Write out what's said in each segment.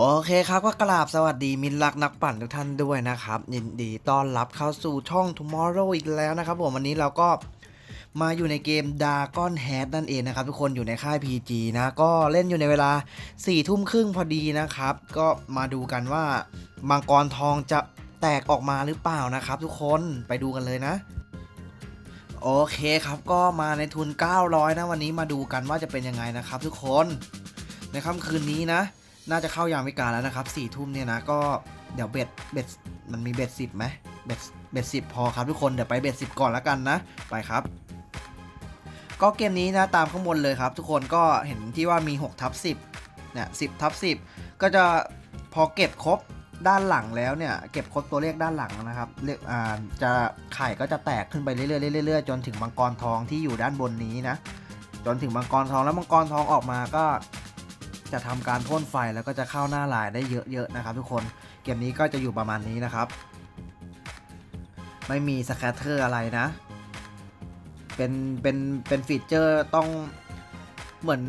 โอเคครับก็กราบสวัสดีมินลักนักปั่นทุกท่านด้วยนะครับยินดีต้อนรับเข้าสู่ช่อง Tomorrow อีกแล้วนะครับผมวันนี้เราก็มาอยู่ในเกม Dragon Head นั่นเองนะครับ ทุกคนอยู่ในค่าย PG นะ ก็เล่นอยู่ในเวลา4ี่ทุ่มครึ่งพอดีนะครับ ก็มาดูกันว่ามังกรทองจะแตกออกมาหรือเปล่านะครับ ทุกคนไปดูกันเลยนะ โอเคครับก็มาในทุน 900 นะวันนี้มาดูกันว่าจะเป็นยังไงนะครับ ทุกคนในค่ำคืนนี้นะ น่าจะเข้ายามวิกาแล้วนะครับสี่ทุ่มเนี่ยนะก็เดี๋ยวเบ็ดเบ็ดมันมีเบ็ดสิบไหมเบ็ดเบ็ดสิบพอครับทุกคนเดี๋ยวไปเบ็ดสิบก่อนแล้วกันนะไปครับ ก็เกมนี้นะตามข้างบนเลยครับ ทุกคนก็เห็นที่ว่ามี6ทับ10เนี่ย10ทับ10 ก็จะพอเก็บครบด้านหลังแล้วเนี่ยเก็บครบตัวเลขด้านหลังนะครับเลขอ่าจะไข่ก็จะแตกขึ้นไปเรื่อยๆเรื่อยๆจนถึงมังกรทองที่อยู่ด้านบนนี้นะจนถึงมังกรทองแล้วมังกรทองออกมาก็ จะทำการพ่นไฟแล้วก็จะเข้าหน้าลายได้เยอะๆนะครับ ทุกคนเกมนี้ก็จะอยู่ประมาณนี้นะครับ ไม่มีสแคตเตอร์อะไรนะ เป็นเป็นเป็นฟีเจอร์ต้องเหมือน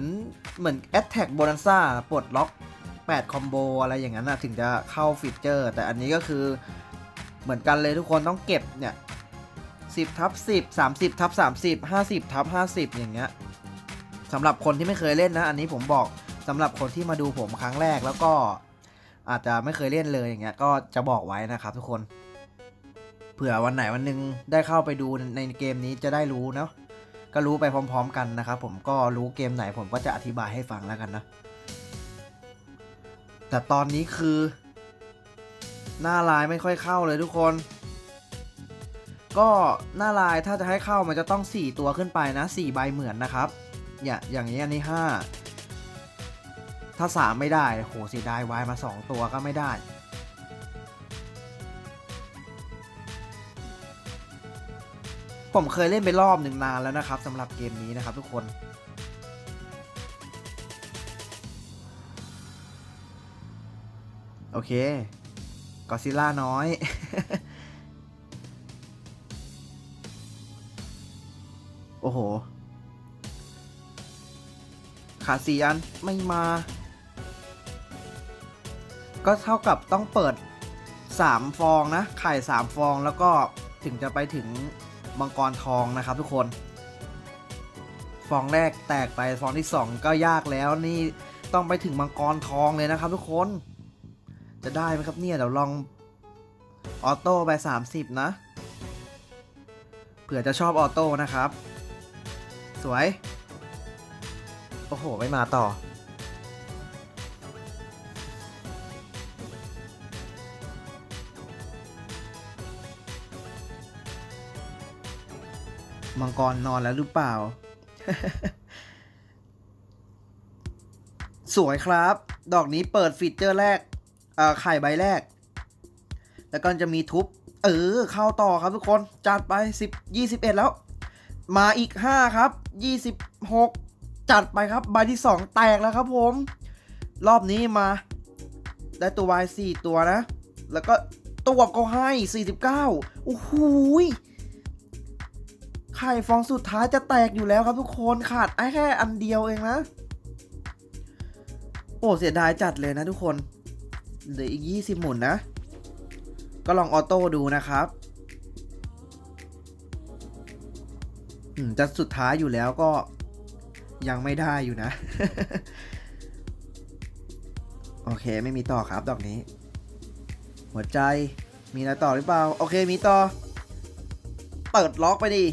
เหมือน Attack Bonanza ปลดล็อก 8 คอมโบอะไรอย่างนั้นนะถึงจะเข้าฟีเจอร์ แต่อันนี้ก็คือเหมือนกันเลยทุกคนต้องเก็บเนี่ย10ทับ10 30ทับ30 50ทับ50 อย่างเงี้ยสำหรับคนที่ไม่เคยเล่นนะ อันนี้ผมบอก สำหรับคนที่มาดูผมครั้งแรกแล้วก็อาจจะไม่เคยเล่นเลยอย่างเงี้ยก็จะบอกไว้นะครับทุกคนเผื่อวันไหนวันหนึงได้เข้าไปดูในเกมนี้จะได้รู้เนาะก็รู้ไปพร้อม ๆ กันนะครับผมก็รู้เกมไหนผมก็จะอธิบายให้ฟังแล้วกันนะแต่ตอนนี้คือ หน้าลายไม่ค่อยเข้าเลยทุกคน ก็หน้าลายถ้าจะให้เข้ามันจะต้อง 4 ตัวขึ้นไปนะ4ใบเหมือนนะครับอย่าอย่างนี้อันนี้ 5 ถ้า3ไม่ได้โหเสียดายวายมา2ตัวก็ไม่ได้ผมเคยเล่นไปรอบหนึ่งนานแล้วนะครับสำหรับเกมนี้นะครับทุกคน โอเคกอซิล่าน้อย โอ้โห ขาดสี่อันไม่มา ก็เท่ากับต้องเปิด 3 ฟองนะ ไข่ 3 ฟองแล้วก็ถึงจะไปถึงมังกรทองนะครับทุกคน ฟองแรกแตกไปฟองที่ 2 ก็ยากแล้วนี่ต้องไปถึงมังกรทองเลยนะครับทุกคน จะได้ไหมครับเนี่ยเดี๋ยวลองออโต้ไป 30 นะเผื่อจะชอบออโต้นะครับ สวย โอ้โห ไม่มาต่อ มังกรนอนแล้วหรือเปล่า สวยครับ ดอกนี้เปิดฟีเจอร์แรกเอ่อไข่ใบแรก แล้วก็จะมีทุบ เออ เข้าต่อครับทุกคน จัดไป 10 21 แล้ว มาอีก 5 ครับ 26 จัดไปครับ ใบที่ 2 แตกแล้วครับผม รอบนี้มา ได้ตัววาย4ตัวนะ แล้วก็ตัวก็ให้ 49 โอ้โหย ไข่ฟองสุดท้ายจะแตกอยู่แล้วครับทุกคนขาดไอ้แค่อันเดียวเองนะ โอ้เสียดายจัดเลยนะทุกคนเหลืออีก 20 หมุนนะ ก็ลองออโต้ดูนะครับจะสุดท้ายอยู่แล้วก็ยังไม่ได้อยู่นะ โอเคไม่มีต่อครับดอกนี้ หัวใจมีอะไรต่อหรือเปล่า โอเคมีต่อ เปิดล็อกไปดิ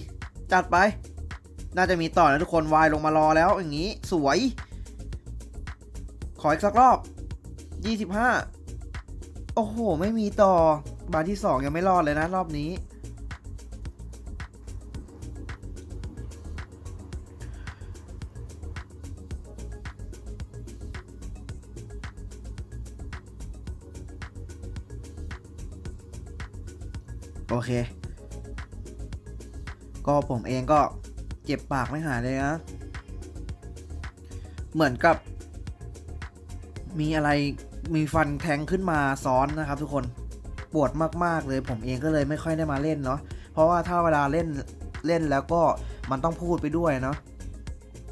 จัดไป น่าจะมีต่อนะทุกคนวายลงมารอแล้วอย่างนี้ สวย ขออีกสักรอบ 25 โอ้โห ไม่มีต่อบานที่ 2 ยังไม่รอดเลยนะรอบนี้ โอเค ก็ผมเองก็เจ็บปากไม่หายเลยนะ เหมือนกับ มีอะไรมีฟันแทงขึ้นมาซ้อนนะครับ ทุกคนปวดมาก ๆ เลยผมเองก็เลยไม่ค่อยได้มาเล่นเนาะเพราะว่าถ้าเวลาเล่นเล่นแล้วก็มันต้องพูดไปด้วยเนาะ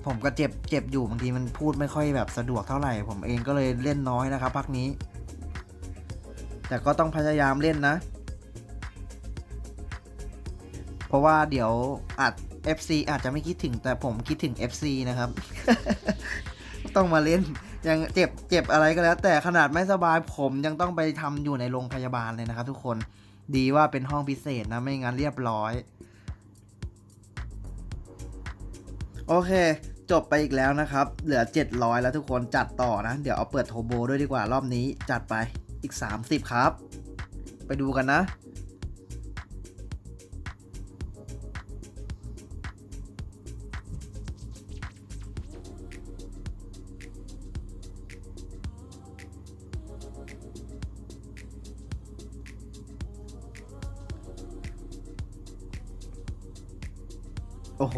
ผมก็เจ็บเจ็บอยู่บางทีมันพูดไม่ค่อยแบบสะดวกเท่าไหร่ ผมเองก็เลยเล่นน้อยนะครับพักนี้ แต่ก็ต้องพยายามเล่นนะ ราะว่าเดี๋ยวอาจ FC อาจจะไม่คิดถึงแต่ผมคิดถึง FC นะครับ ต้องมาเล่นยังเจ็บเจ็บอะไรก็แล้ว แต่ขนาดไม่สบายผมยังต้องไปทำอยู่ในโรงพยาบาลเลยนะครับ ทุกคนดีว่าเป็นห้องพิเศษนะไม่งั้นเรียบร้อย โอเค จบไปอีกแล้วนะครับ เหลือ 700 แล้วทุกคนจัดต่อนะ เดี๋ยวเอาเปิดโทโบด้วยดีกว่า รอบนี้จัดไปอีก 30 ครับ ไปดูกันนะ โอ้โห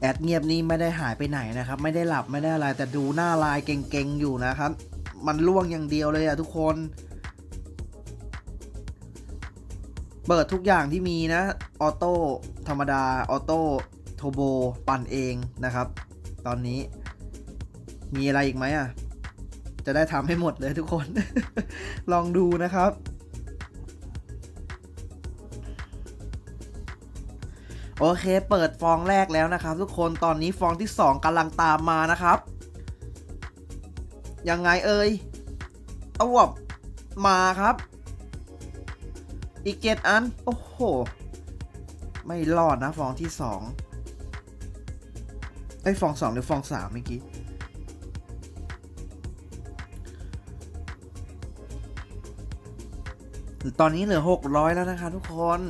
แอดเงียบนี่ไม่ได้หายไปไหนนะครับ ไม่ได้หลับไม่ได้อะไร แต่ดูหน้าลายเก่งๆอยู่นะครับ มันล่วงอย่างเดียวเลยอะทุกคน เปิดทุกอย่างที่มีนะ ออโต้ธรรมดา ออโต้โทโบปั่นเองนะครับ ตอนนี้ มีอะไรอีกไหมอะจะได้ทำให้หมดเลยทุกคน ลองดูนะครับ โอเค เปิดฟองแรกแล้วนะครับ ทุกคนตอนนี้ฟองที่ 2กำลังตามมานะครับ ยังไงเอ่ยเอาวบมาครับ อีกเจ็ดอัน โอ้โห ไม่รอดนะฟองที่2ไอ้ฟองสองหรือฟองสามเมื่อกี้ตอนนี้เหลือ 600 แล้วนะคะทุกคน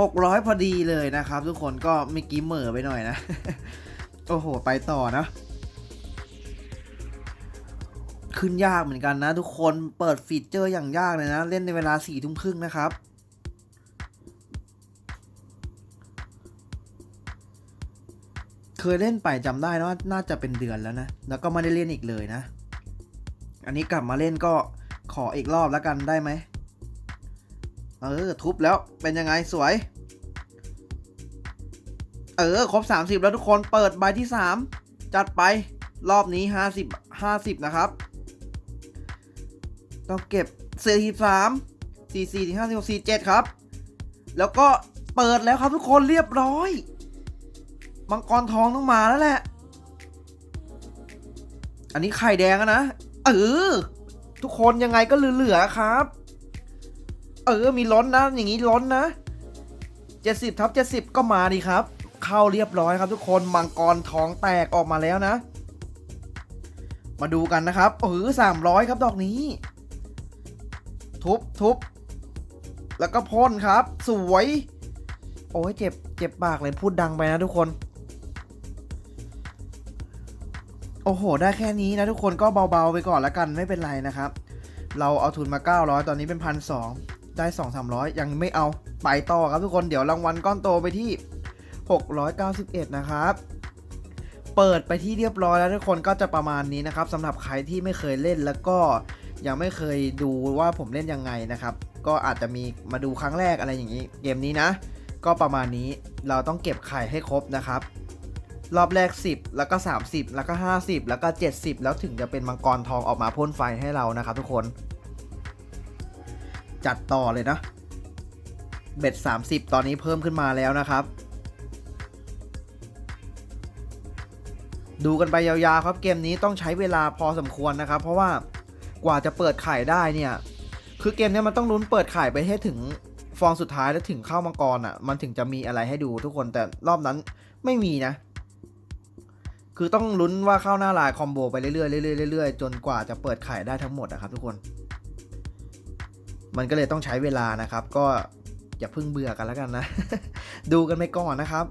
หกร้อยพอดีเลยนะครับ ทุกคนก็เมื่อกี้เหม่อไปหน่อยนะ โอ้โห ไปต่อนะ ขึ้นยากเหมือนกันนะ ทุกคนเปิดฟีเจอร์อย่างยากเลยนะ เล่นในเวลาสี่ทุ่มครึ่งนะครับเคยเล่นไปจำได้นะว่าน่าจะเป็นเดือนแล้วนะ แล้วก็ไม่ได้เล่นอีกเลยนะ อันนี้กลับมาเล่นก็ขออีกรอบแล้วกันได้ไหม เออ ทุบแล้วเป็นยังไงสวย เออ ครบ 30 แล้วทุกคนเปิดใบที่ 3 จัดไปรอบนี้ 50 50 นะครับ ต้องเก็บ 43 44ถึง56 47 ครับ แล้วก็เปิดแล้วครับทุกคนเรียบร้อย มังกรทองต้องมาแล้วแหละ อันนี้ไข่แดงนะ เออ ทุกคนยังไงก็เหลือๆครับ เออมีล้นนะ อย่างนี้ล้นนะ70ทับ70ก็มาดีครับ เข้าเรียบร้อยครับทุกคนมังกรท้องแตกออกมาแล้วนะ มาดูกันนะครับเออ300ครับดอกนี้ ทุบทุบแล้วก็พ่นครับ สวย โอ้ยเจ็บเจ็บปากเลยพูดดังไปนะทุกคน โอ้โห ได้แค่นี้นะทุกคนก็เบาๆไปก่อนละกันไม่เป็นไรนะครับ เราเอาทุนมา 900 ตอนนี้เป็นพันส ได้ 2 300 ยังไม่เอาไปต่อครับทุกคนเดี๋ยวรางวัลก้อนโตไปที่ 691 นะครับ เปิดไปที่เรียบร้อยแล้วทุกคนก็จะประมาณนี้นะครับสำหรับใครที่ไม่เคยเล่นแล้วก็ยังไม่เคยดูว่าผมเล่นยังไงนะครับ ก็อาจจะมีมาดูครั้งแรกอะไรอย่างนี้ เกมนี้นะ ก็ประมาณนี้เราต้องเก็บไข่ให้ครบนะครับ รอบแรก 10 แล้วก็ 30 แล้วก็ 50 แล้วก็ 70 แล้วถึงจะเป็นมังกรทองออกมาพ่นไฟให้เรานะครับทุกคน จัดต่อเลยนะ เบ็ด 30 ตอนนี้เพิ่มขึ้นมาแล้วนะครับ ดูกันไปยาวๆครับเกมนี้ต้องใช้เวลาพอสมควรนะครับ เพราะว่ากว่าจะเปิดไข่ได้เนี่ย คือเกมนี้มันต้องลุ้นเปิดไข่ไปให้ถึงฟองสุดท้ายแล้วถึงเข้ามังกรอะ มันถึงจะมีอะไรให้ดูทุกคนแต่รอบนั้นไม่มีนะ คือต้องลุ้นว่าเข้าหน้าลายคอมโบไปเรื่อยๆเรื่อยๆเรื่อยๆจนกว่าจะเปิดไข่ได้ทั้งหมดนะครับทุกคน มันก็เลยต้องใช้เวลานะครับ ก็อย่าเพิ่งเบื่อกันแล้วกันนะ ดูกันไปก่อนนะครับ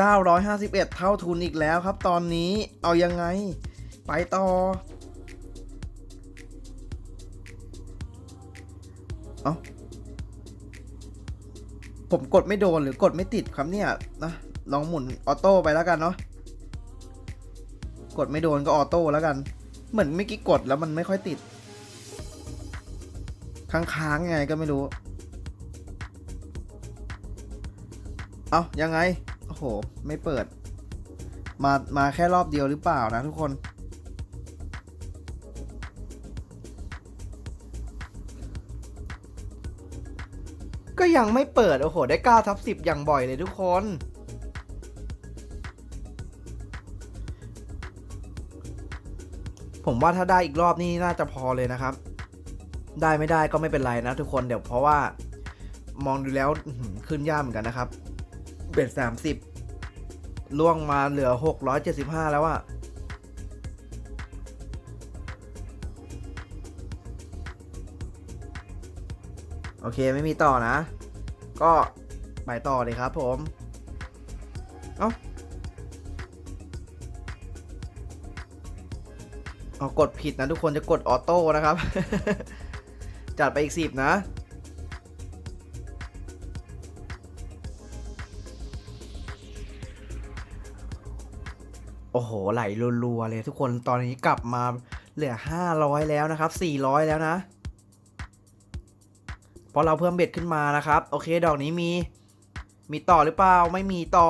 951 เท่าทุนอีกแล้วครับ ตอนนี้เอายังไง ไปต่อเอาผมกดไม่โดนหรือกดไม่ติดครับเนี่ยนะลองหมุนออโต้ไปแล้วกันเนาะกดไม่โดนก็ออโต้แล้วกัน เหมือนเมื่อกี้กดแล้วมันไม่ค่อยติด ค้างๆยังไงก็ไม่รู้ เอายังไง โอ้โห ไม่เปิด มา มาแค่รอบเดียวหรือเปล่านะทุกคน ก็ยังไม่เปิด โอ้โห ได้9ทับ10 อย่างบ่อยเลยทุกคนผมว่าถ้าได้อีกรอบนี่น่าจะพอเลยนะครับ ได้ไม่ได้ก็ไม่เป็นไรนะทุกคนเดี๋ยวเพราะว่ามองดูแล้วขึ้นยากเหมือนกันนะครับ เบ็ดสามสิบล่วงมาเหลือหกร้อยเจ็ดสิบห้าแล้วอะโอเคไม่มีต่อนะ ก็ไปต่อเลยครับผม เอ้าเอากดผิดนะทุกคนจะกดออโต้นะครับ จัดไปอีกสิบนะ โอ้โห ไหลรัวๆเลยทุกคนตอนนี้กลับมาเหลือ 500 แล้วนะครับ 400 แล้วนะ เพราะเราเพิ่มเบ็ดขึ้นมานะครับ โอเค ดอกนี้มี มีต่อหรือเปล่า ไม่มีต่อ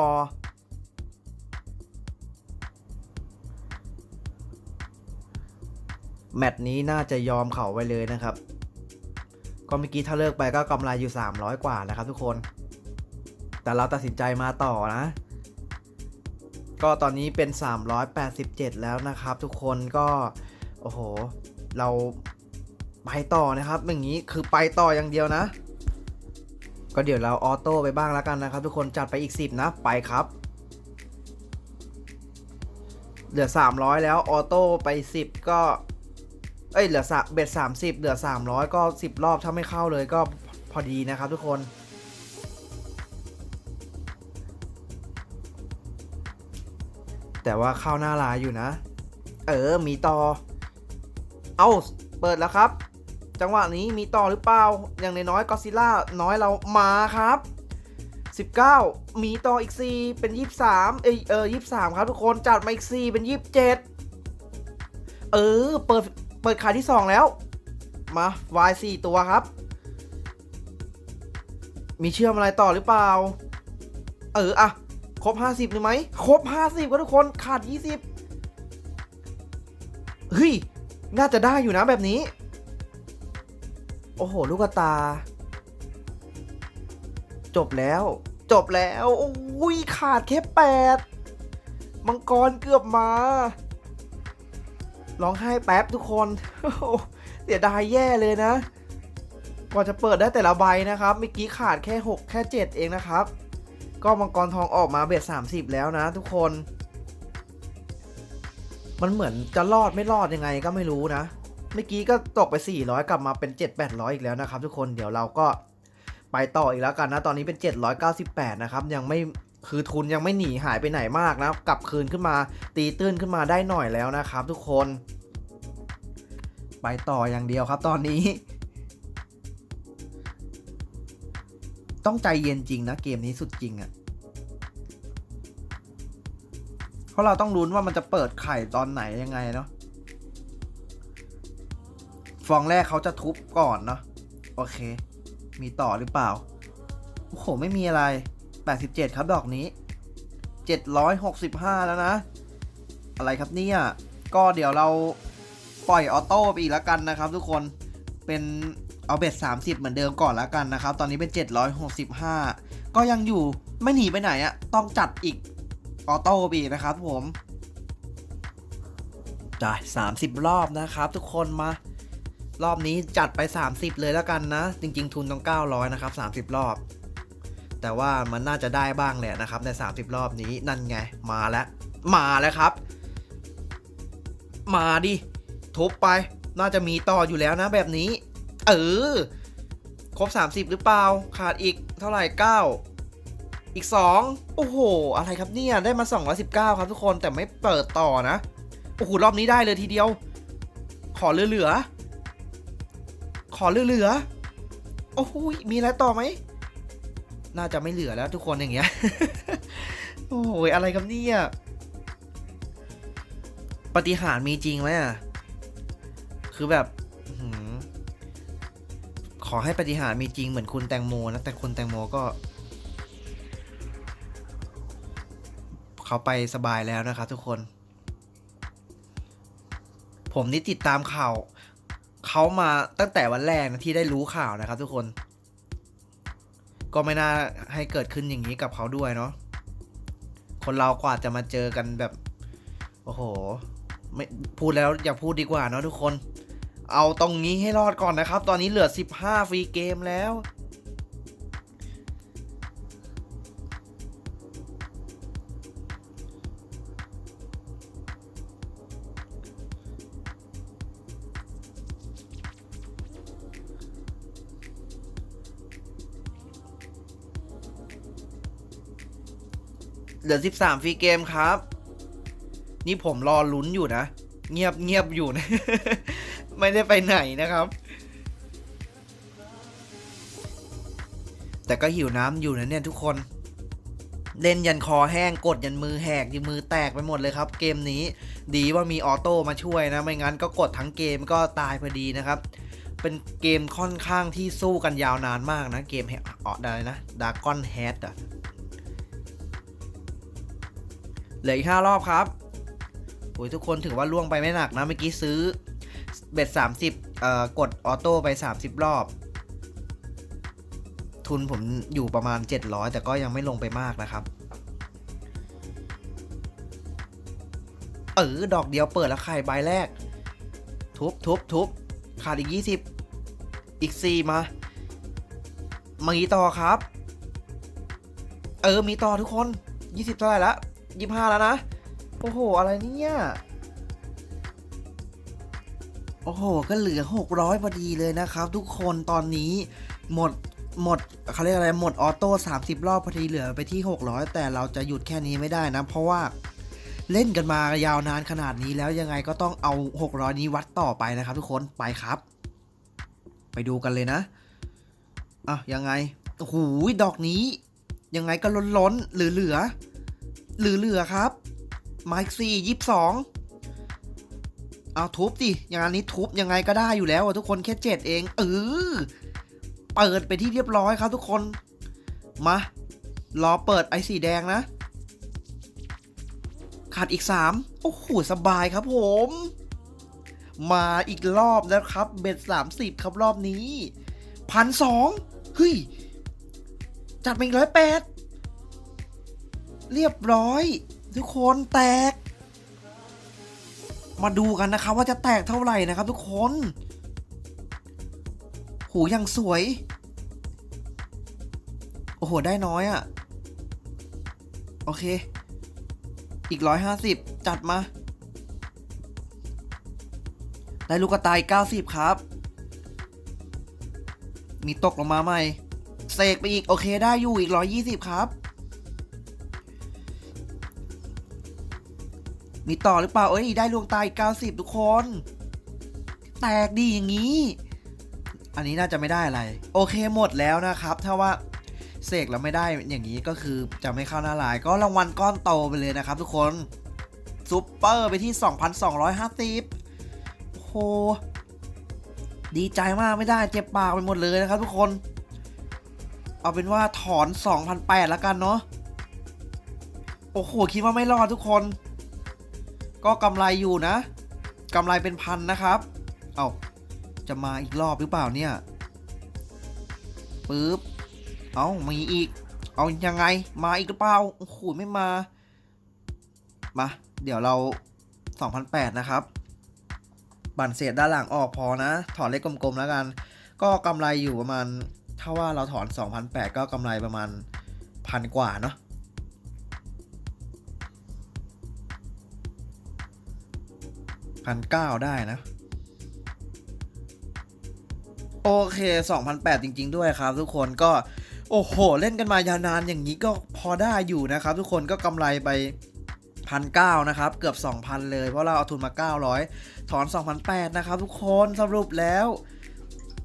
แมตช์นี้น่าจะยอมเขาไปเลยนะครับ ก็เมื่อกี้ถ้าเลิกไปก็กำไรอยู่ 300 กว่านะครับทุกคน แต่เราตัดสินใจมาต่อนะ ก็ตอนนี้เป็น 387 แล้วนะครับ ทุกคนก็โอ้โห เราไปต่อนะครับ อย่างนี้คือไปต่ออย่างเดียวนะ ก็เดี๋ยวเราออโต้ไปบ้างแล้วกันนะครับ ทุกคนจัดไปอีก 10 นะไปครับเหลือ 300 แล้วออโต้ไป 10 ก็ เอ้ยเหลือสเบ็ด30เหลือ300ก็10รอบถ้าไม่เข้าเลยก็พอดีนะครับทุกคนแต่ว่าเข้าหน้าลายอยู่นะ เออ มีต่อ เอาเปิดแล้วครับ จังหวะนี้มีต่อหรือเปล่า อย่างน้อยก็ซิล่าน้อยเรามาครับ 19 มีต่ออีก 4 เป็น 23 เอยเออ23 ครับทุกคน จัดมาอีก 4 เป็น 27 เออ เปิด เปิดขายที่ 2 แล้ว มา Y 4ตัวครับ มีเชื่อมอะไรต่อหรือเปล่า เอออะครบ 50หรือไหมครบ 50ก็ทุกคนขาด 20 เฮ้ย น่าจะได้อยู่นะแบบนี้ โอ้โห ลูกตา จบแล้ว จบแล้ว โอ้ยขาดแค่แปดมังกรเกือบมา ร้องไห้แป๊บทุกคนเสียดายแย่เลยนะ กว่าจะเปิดได้แต่ละใบนะครับเมื่อกี้ขาดแค่ 6 แค่ 7 เองนะครับ ก็มังกรทองออกมาเบ็ด30 แล้วนะทุกคน มันเหมือนจะรอดไม่รอดยังไงก็ไม่รู้นะเมื่อกี้ก็ตกไป 400 กลับมาเป็น 7-800 อีกแล้วนะครับ ทุกคนเดี๋ยวเราก็ไปต่ออีกแล้วกันนะ ตอนนี้เป็น 798 นะครับ ยังไม่ คือทุนยังไม่หนีหายไปไหนมากนะกลับคืนขึ้นมาตีตื้นขึ้นมาได้หน่อยแล้วนะครับ ทุกคน ไปต่ออย่างเดียวครับตอนนี้ ต้องใจเย็นจริงนะเกมนี้สุดจริงอะ่ะเพราะเราต้องลุ้นว่ามันจะเปิดไข่ตอนไหนยังไงเนาะฟองแรกเขาจะทุบก่อนเนาะโอเค มีต่อหรือเปล่าโอ้โหไม่มีอะไร 87 ครับดอกนี้ 765 แล้วนะ อะไรครับเนี่ย ก็เดี๋ยวเราปล่อยออโต้ไปอีกแล้วกันนะครับ ทุกคนเป็นเอาเบ็ด30 เหมือนเดิมก่อนแล้วกันนะครับ ตอนนี้เป็น 765 ก็ยังอยู่ไม่หนีไปไหนอะต้องจัดอีกออโต้ไปอีกนะครับผมจ่าย30 รอบนะครับ ทุกคนมา รอบนี้จัดไป 30 เลยแล้วกันนะ จริง ๆ ทุนต้อง 900 นะครับ 30 รอบ แต่ว่ามันน่าจะได้บ้างแหละนะครับใน 30 รอบนี้นั่นไงมาแล้ว มาแล้วครับ มาดิทุบไป น่าจะมีต่ออยู่แล้วนะแบบนี้ เออ ครบ 30 หรือเปล่า ขาดอีกเท่าไหร่ 9 อีก 2 โอ้โห อะไรครับเนี่ย ได้มา 219 ครับทุกคนแต่ไม่เปิดต่อนะ โอ้โห รอบนี้ได้เลยทีเดียว ขอเหลือๆขอเหลือๆโอ้โหมีอะไรต่อไหม น่าจะไม่เหลือแล้วทุกคนอย่างเงี้ย โอ้โหอะไรครับเนี่ยปฏิหาร์มีจริงไหมอะ คือแบบอขอให้ปฏิหาร์มีจริงเหมือนคุณแตงโมนะ แต่คุณแตงโมก็ เขาไปสบายแล้วนะครับทุกคน ผมนี่ติดตามข่าวเขามาตั้งแต่วันแรกนะที่ได้รู้ข่าวนะครับทุกคน ก็ไม่น่าให้เกิดขึ้นอย่างนี้กับเขาด้วยเนาะคนเรากว่าจะมาเจอกันแบบ โอ้โห ไม่พูดแล้วอย่าพูดดีกว่าเนาะทุกคน เอาตรงนี้ให้รอดก่อนนะครับ ตอนนี้เหลือ 15 ฟรีเกมแล้ว เหลือ 13 ฟรีเกมครับ นี่ผมรอลุ้นอยู่นะ เงียบเงียบอยู่นะ ไม่ได้ไปไหนนะครับ แต่ก็หิวน้ำอยู่นะเนี่ยทุกคน เล่นยันคอแห้งกดยันมือแหกยันมือแตกไปหมดเลยครับ เกมนี้ดีว่ามีออโต้มาช่วยนะ ไม่งั้นก็กดทั้งเกมก็ตายพอดีนะครับเป็นเกมค่อนข้างที่สู้กันยาวนานมากนะ เกมเอออะไรนะดากอนแฮดอะ เหลืออีกห้ารอบครับโอ้ยทุกคนถือว่าล่วงไปไม่หนักนะเมื่อกี้ซื้อเบ็ด30เอ่อกดออโต้ไป30รอบ ทุนผมอยู่ประมาณ700แต่ก็ยังไม่ลงไปมากนะครับ เออดอกเดียวเปิดแล้วไข่ใบแรก ทุบทุบทุบขาดอีก20อีก4มามีต่อครับ เออมีต่อทุกคน20เท่าไหร่ละ 25แล้วนะ โอ้โห อะไรเนี่ย โอ้โห ก็เหลือ 600พอดีเลยนะครับ ทุกคนตอนนี้หมดหมดเขาเรียกอะไรหมดออโต้30 รอบพอดีเหลือไปที่ 600 แต่เราจะหยุดแค่นี้ไม่ได้นะ เพราะว่าเล่นกันมายาวนานขนาดนี้แล้วยังไงก็ต้องเอา 600 นี้วัดต่อไปนะครับ ทุกคนไปครับ ไปดูกันเลยนะอะยังไงโอ้โหดอกนี้ ยังไงก็ล้นล้นๆเหลือเหลือ หลือเหลือครับไมค์สี่ยี่สิบสองเอาทุบดิอย่างนี้ทุบยังไงก็ได้อยู่แล้วอะทุกคนแค่เจ็ดเองเออเปิดไปที่เรียบร้อยครับทุกคน มารอเปิดไอ้สีแดงนะ ขาดอีกสามโอ้โหสบายครับผม มาอีกรอบแล้วครับ เบ็ดสามสิบครับรอบนี้พันสองเฮ้ย จัดมาอีกร้อยแปด เรียบร้อย ทุกคนแตก มาดูกันนะครับว่าจะแตกเท่าไหร่นะครับ ทุกคน หูยังสวย โอ้โห ได้น้อยอะ่ะ โอเค อีกร้อยห้าสิบจัดมา ได้ลูกกระต่ายเก้าสิบครับ มีตกลงมาใหม่เสกไปอีก โอเคได้อยู่อีกร้อยยี่สิบครับ มีต่อหรือเปล่า เอ้ย ได้ลวงตาอีกเก้าสิบทุกคน แตกดีอย่างนี้ อันนี้น่าจะไม่ได้อะไร โอเคหมดแล้วนะครับ ถ้าว่าเสกแล้วไม่ได้อย่างนี้ก็คือจะไม่เข้าหน้าลาย ก็รางวัลก้อนโตไปเลยนะครับทุกคนซูเปอร์ไปที่ 2,250โอ้โหดีใจมากไม่ได้เจ็บปากไปหมดเลยนะครับทุกคน เอาเป็นว่าถอน2,008แล้วกันเนาะโอ้โห คิดว่าไม่รอดทุกคน ก็กำไรอยู่นะกำไรเป็นพันนะครับ เอาจะมาอีกรอบหรือเปล่าเนี่ยปึ๊บเอามีอีก เอายังไงมาอีกหรือเปล่าโอ้โหไม่มา มา เดี๋ยวเรา 2,008 นะครับบันเศษด้านหลังออกพอนะ ถอนเลขกลมๆแล้วกัน ก็กำไรอยู่ประมาณ ถ้าว่าเราถอน 2,008 ก็กำไรประมาณพันกว่าเนาะ พันเก้าได้นะ โอเค 2,008 จริง ๆ ด้วยครับทุกคนก็ โอ้โห เล่นกันมายาวนานอย่างนี้ก็พอได้อยู่นะครับ ทุกคนก็กำไรไปพันเก้านะครับ เกือบ 2,000 เลยเพราะเราเอาทุนมา 900 ถอน 2,008 นะครับ ทุกคนสรุปแล้ว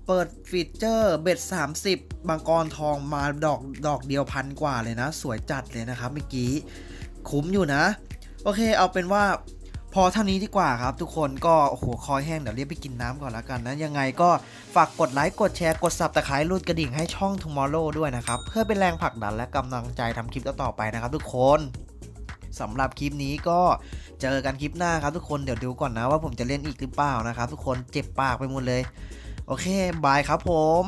เปิดฟีเจอร์เบ็ด30 บางกรทองมาดอกดอกเดียวพันกว่าเลยนะ สวยจัดเลยนะครับเมื่อกี้ คุ้มอยู่นะ โอเคเอาเป็นว่า พอเท่านี้ดีกว่าครับ ทุกคนก็โอ้โหคอยแห้งเดี๋ยวเรียกไปกินน้ำก่อนแล้วกันนะยังไงก็ฝากกดไลค์กดแชร์กดซับตะไคร้รูดกระดิ่งให้ช่อง Tomorrow ด้วยนะครับ เพื่อเป็นแรงผลักดันและกำลังใจทำคลิปต่อๆไปนะครับ ทุกคนสำหรับคลิปนี้ก็เจอกันคลิปหน้าครับทุกคนเดี๋ยวดูก่อนนะว่าผมจะเล่นอีกหรือเปล่านะครับ ทุกคนเจ็บปากไปหมดเลย โอเคบายครับผม